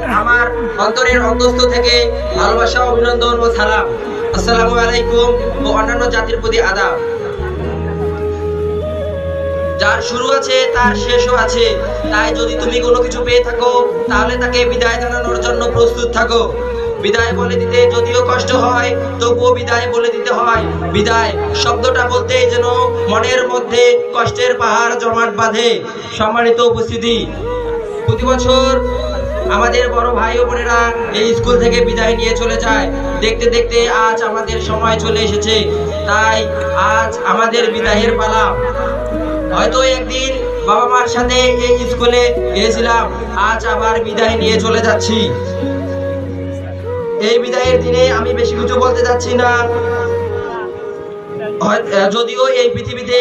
আমার অন্তরের অন্তস্থ থেকে ভালোবাসা, অভিনন্দন ও সালাম। আসসালামু আলাইকুম ও অন্যান্য জাতির প্রতি আদাব। যার শুরু আছে, তার শেষও আছে। তাই যদি তুমি কোনো কিছু পেয়ে থাকো, তাহলে তাকে বিদায় জানানোর জন্য প্রস্তুত থাকো। বিদায় বলে দিতে যদিও কষ্ট হয়, তবুও বিদায় বলে দিতে হয়। বিদায় শব্দটা বলতে যেন মনের মধ্যে কষ্টের পাহাড় জমাট বাঁধে। সম্মানিত উপস্থিতি, প্রতি বছর আমাদের বড় ভাই ও বোনেরা এই স্কুল থেকে বিদায় নিয়ে চলে যায়। দেখতে দেখতে আজ আমাদের সময় চলে এসেছে। তাই আজ আমাদের বিদায়ের পালা। হয়তো একদিন বাবা মার সাথে এই স্কুলে গিয়েছিলাম। আজ আবার বিদায় নিয়ে চলে যাচ্ছি। এই বিদায়ের দিনে আমি বেশি কিছু বলতে যাচ্ছি না। যদিও এই পৃথিবীতে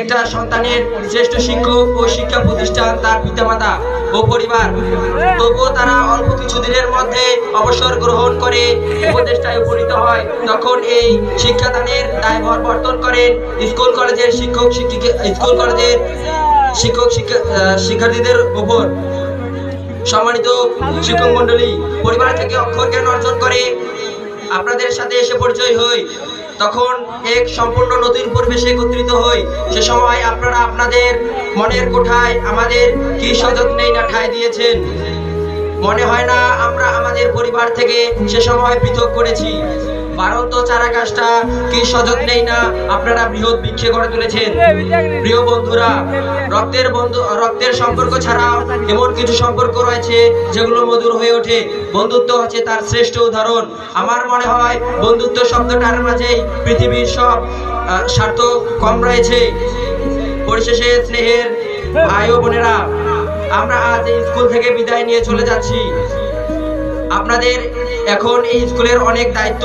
একটা সন্তানের শ্রেষ্ঠ শিক্ষক ও শিক্ষা প্রতিষ্ঠান তার পিতামাতা ও পরিবার। তবুও তারা অল্প কিছুদিনের মধ্যে অবসর গ্রহণ করে উপদেষ্টায় উপনীত হয়। তখন এই শিক্ষাদানের দায়ভার বর্তন করেন স্কুল কলেজের শিক্ষক শিক্ষিকা, স্কুল কলেজের শিক্ষক শিক্ষা শিক্ষার্থীদের উপর। সম্মানিত শিক্ষক মন্ডলী পরিবার থেকে অক্ষর জ্ঞান অর্জন করে। আপনাদের সাথে এসে পরিচয় হই। তখন এক সম্পূর্ণ নতুন পরিবেশে একত্রিত হই। সে সময় আপনারা আপনাদের মনের কোঠায় আমাদের কি সযত্নেই না ঠায় দিয়েছেন? মনে হয় না আমরা আমাদের পরিবার থেকে সে সময় পৃথক করেছি। বারন্ত চারা গাছটা কি সযত্নেই না আপনারা বৃহৎ বৃক্ষে গড়ে তুলেছেন। প্রিয় বন্ধুরা, রক্তের বন্ধু, রক্তের সম্পর্ক ছাড়াও এমন কিছু সম্পর্ক রয়েছে যেগুলো মধুর হয়ে ওঠে। বন্ধুত্ব হচ্ছে তার শ্রেষ্ঠ উদাহরণ। আমার মনে হয় বন্ধুত্ব শব্দটার মাঝেই পৃথিবীর সব স্বার্থ কম রয়েছে। পরিশেষে স্নেহের ভাই ও বোনেরা, আমরা আজ স্কুল থেকে বিদায় নিয়ে চলে যাচ্ছি। আপনাদের এখন এই স্কুলের অনেক দায়িত্ব।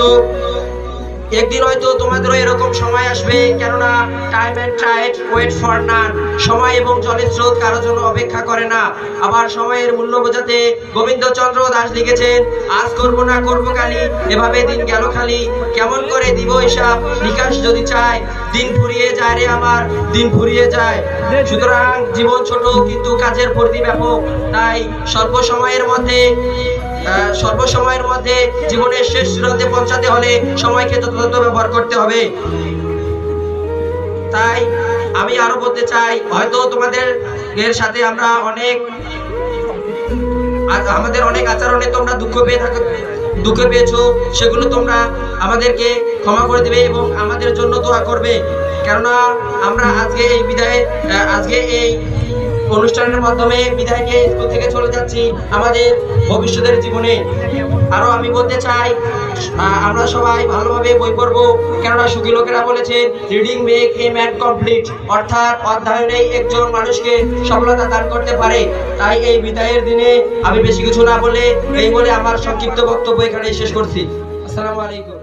একদিন হয়তো তোমাদেরও এরকম সময় আসবে, কেননা টাইম অ্যান্ড ট্রাইট ওয়েট ফর নান সময় এবং জলের স্রোত কারোর জন্য অপেক্ষা করে না। আবার সময়ের মূল্য বোঝাতে গোবিন্দচন্দ্র দাস লিখেছেন, আজ করব না করব কালি, এভাবে দিন গেল খালি। কেমন করে দিব হিসাব নিকাশ যদি চাই দিন ফুরিয়ে যায় রে আমার, দিন ফুরিয়ে যায়। সুতরাং জীবন ছোট কিন্তু কাজের পরিধি ব্যাপক। তাই স্বল্প সময়ের মধ্যে আহ, স্বল্প সময়ের মধ্যে জীবনের শেষ চূড়ান্তে পৌঁছাতে হলে সময়কে যথাযথ ব্যবহার করতে হবে। তাই আমি আরও বলতে চাই হয়তো তোমাদের এর সাথে আমরা অনেক আমাদের অনেক আচরণে তোমরা দুঃখ পেয়ে থাকো দুঃখ পেয়েছ সেগুলো তোমরা আমাদেরকে ক্ষমা করে দেবে এবং আমাদের জন্য দোয়া করবে। কেননা আমরা আজকে এই বিদায় আজকে অনুষ্ঠানের মাধ্যমে বিদায় নিয়ে স্কুল থেকে চলে যাচ্ছি আমাদের ভবিষ্যতের জীবনে। আরও আমি বলতে চাই আমরা সবাই ভালোভাবে বই পড়ব। কেননা সুখী লোকেরা বলেছেন reading make a man complete অর্থাৎ অধ্যয়নেই একজন মানুষকে সফলতা দান করতে পারে। তাই এই বিদায়ের দিনে আমি বেশি কিছু না বলে, এই বলে আমার সংক্ষিপ্ত বক্তব্য এখানে শেষ করছি। আসসালামু আলাইকুম।